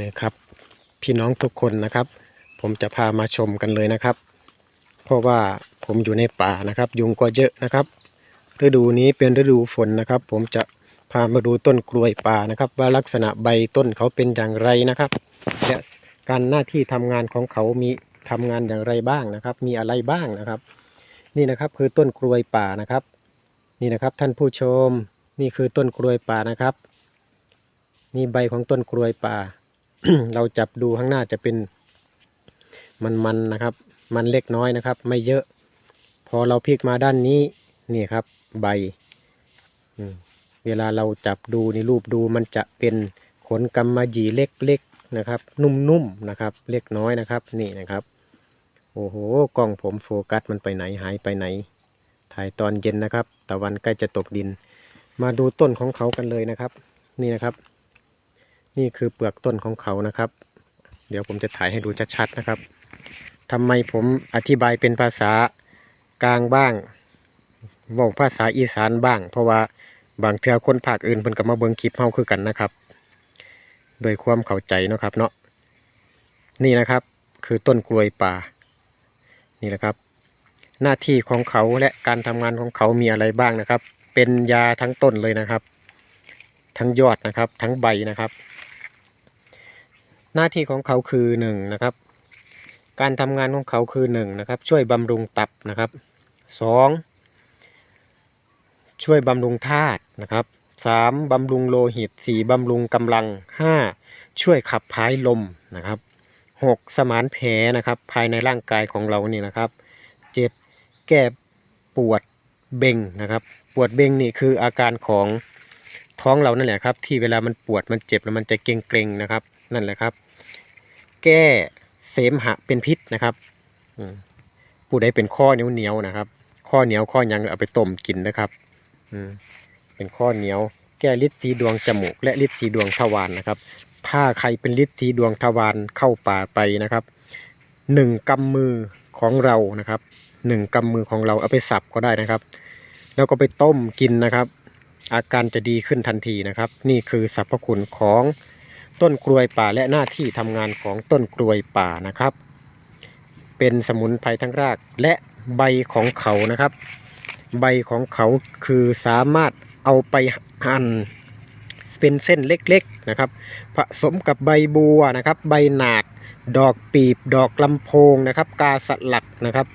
นี่ครับ พี่น้องทุกคนนะครับ ผมจะพามาชมกันเลยนะครับ เพราะว่าผมอยู่ในป่านะครับ ยุงก็เยอะนะครับ ฤดูนี้เป็นฤดูฝนนะครับ ผมจะพามาดูต้นกล้วยป่านะครับ ว่าลักษณะใบต้นเขาเป็นอย่างไรนะครับและการหน้าที่ทำงานของเขามีทำงานอย่างไรบ้างนะครับ มีอะไรบ้างนะครับ นี่นะครับคือต้นกล้วยป่านะครับ นี่นะครับท่านผู้ชม นี่คือต้นกล้วยป่านะครับ นี่ใบของต้นกล้วยป่า เราจับดูข้างหน้าจะเป็นมันๆนะครับ มันเล็กน้อยนะครับ ไม่เยอะ พอเราพลิกมาด้านนี้นี่ครับ ใบเวลาเราจับดูในรูปดูมันจะเป็นขนกำมะหยี่เล็กๆนะครับ นุ่มๆนะครับ เล็กน้อยนะครับ นี่นะครับ โอ้โหกล้องผมโฟกัสมันไปไหนหายไปไหน ถ่ายตอนเย็นนะครับตะวันใกล้จะตกดิน มาดูต้นของเขากันเลยนะครับ นี่นะครับ นี่คือเปลือกต้นของเขานะครับ เดี๋ยวผมจะถ่ายให้ดูชัดๆนะครับทำไมผมอธิบายเป็นภาษากลางบ้างบอกภาษาอีสานบ้าง เพราะว่าบางเทื่อคนภาคอื่นเพิ่นก็มาเบิ่งคลิปเฮาคือกันนะครับ โดยความเข้าใจเนาะครับเนาะนี่นะครับคือต้นกล้วยป่า นี่แหละครับ หน้าที่ของเขาและการทำงานของเขามีอะไรบ้างนะครับ เป็นยาทั้งต้นเลยนะครับ ทั้งยอดนะครับ ทั้งใบนะครับ หน้าที่ของเขาคือหนึ่งนะครับ การทำงานของเขาคือหนึ่งนะครับ ช่วยบำรุงตับนะครับสองช่วยบำรุงธาตุนะครับสามบำรุงโลหิตสี่บำรุงกำลังห้าช่วยขับพายลมนะครับหกสมานแผลนะครับภายในร่างกายของเรานี่นะครับเจ็ดแก้ปวดเบ่งนะครับ ปวดเบ่งนี่คืออาการของท้องเรานั่นแหละครับ ที่เวลามันปวดมันเจ็บแล้วมันจะเกร็งๆนะครับ นั่นแหละครับ แก้เสมหะเป็นพิษนะครับผู้ใดเป็นข้อเหนียวเหนียวๆนะครับ ข้อเหนียวข้อยังเอาไปต้มกินนะครับเป็นข้อเหนียว แก้ลิดสีดวงจมูก และลิดสีดวงทวารนะครับ ถ้าใครเป็นลิดสีดวงทวารเข้าป่าไปนะครับหนึ่งกำมือของเรานะครับหนึ่งกำมือของเราเอาไปสับก็ได้นะครับ แล้วก็ไปต้มกินนะครับ อาการจะดีขึ้นทันทีนะครับ นี่คือสรรพคุณของ ต้นกลวยป่าและหน้าที่ทำงานของต้นกลวยป่านะครับ เป็นสมุนไพรทั้งรากและใบของเขานะครับ ใบของเขาคือสามารถเอาไปหั่นเป็นเส้นเล็กๆนะครับ ผสมกับใบบัวนะครับ ใบหนาด ดอกปีบ ดอกลำโพงนะครับ กาสลักนะครับ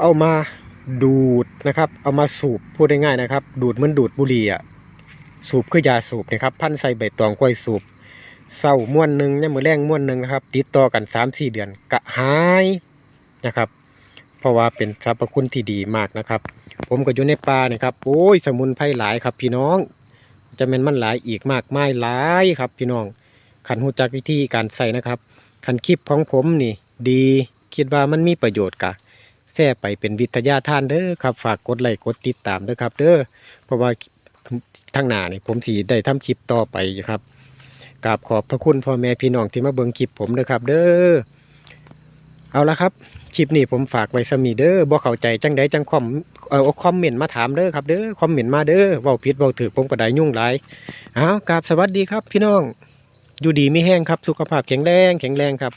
เอามาดูดนะครับ เอามาสูบพูดง่ายๆนะครับ ดูดเหมือนดูดบุหรี่อะ สูบคือยาสูบนะครับพันใส่ใบตองกล้วยสูบเศร้าม้วนหนึ่งเนี่ยมือแรงม้วนหนึ่งนะครับ ติดต่อกัน3าสี่เดือนกะหายนะครับ เพราะว่าเป็นสรรพคุณที่ดีมากนะครับ ผมก็อยู่ในป่านะครับโอ้ยสมุนไพรหลายครับ พี่น้อง จะเป็นมันหลายอีกมากไมายหลายครับ พี่น้องขันหูจักวิธีการใส่นะครับขันคลิปของผมนี่ ดีคิดว่ามันมีประโยชน์กะแท่ไปเป็นวิทยาทานเด้อครับ ฝากกดไลค์กดติดตามเด้อครับ เด้อเพราะว่า ทั้งหน้านี่ผมสีได้ทำคลิปต่อไปครับกราบขอบพระคุณพ่อแม่พี่น้องที่มาเบิ่งคลิปผมเด้อครับ เด้อเอาละครับคลิปนี้ผมฝากไว้สมีเด้อบ่เข้าใจจังใดจังคอมเอาคอมเมนต์มาถามเด้อครับเด้อคอมเมนต์มาเด้อเว้าผิดเว้าถูกผมก็ได้ยุ่งหลายเอากราบสวัสดีครับ พี่น้องอยู่ดีไม่แห้งครับ สุขภาพแข็งแรงแข็งแรงครับ